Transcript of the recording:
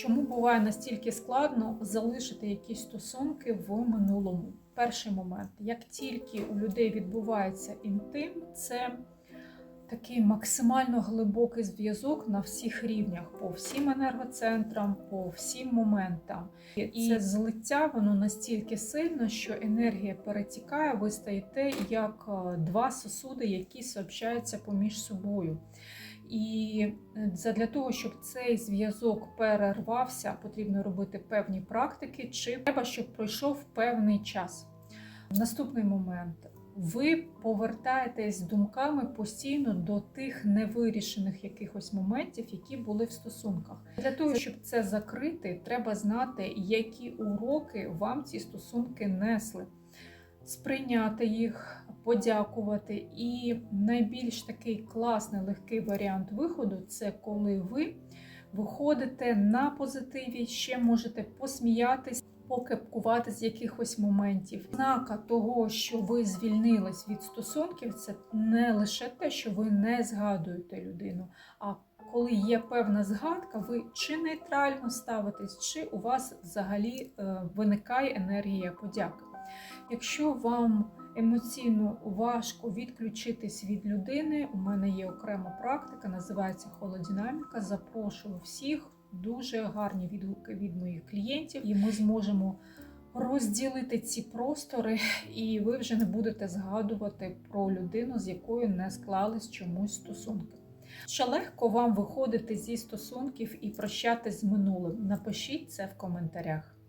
Чому буває настільки складно залишити якісь стосунки в минулому? Перший момент, як тільки у людей відбувається інтим, це такий максимально глибокий зв'язок на всіх рівнях, по всім енергоцентрам, по всім моментам. І це злиття воно настільки сильно, що енергія перетікає, ви стаєте як е, два сосуди, які сообщаються поміж собою. І е, для того, щоб цей зв'язок перервався, потрібно робити певні практики, чи треба, щоб пройшов певний час. Наступний момент. Ви повертаєтесь думками постійно до тих невирішених якихось моментів, які були в стосунках. Для того, щоб це закрити, треба знати, які уроки вам ці стосунки несли, сприйняти їх, подякувати. І найбільш такий класний легкий варіант виходу це коли ви виходите на позитиві, ще можете посміятись. Покепкувати з якихось моментів. Знака того, що ви звільнились від стосунків, це не лише те, що ви не згадуєте людину. А коли є певна згадка, ви чи нейтрально ставитесь, чи у вас взагалі е, виникає енергія подяки. Якщо вам емоційно важко відключитись від людини, у мене є окрема практика, називається холодинаміка. Запрошую всіх дуже гарні відгуки від моїх клієнтів, і ми зможемо розділити ці простори, і ви вже не будете згадувати про людину, з якою не склались чомусь стосунки. Чи легко вам виходити зі стосунків і прощати з минулим? Напишіть це в коментарях.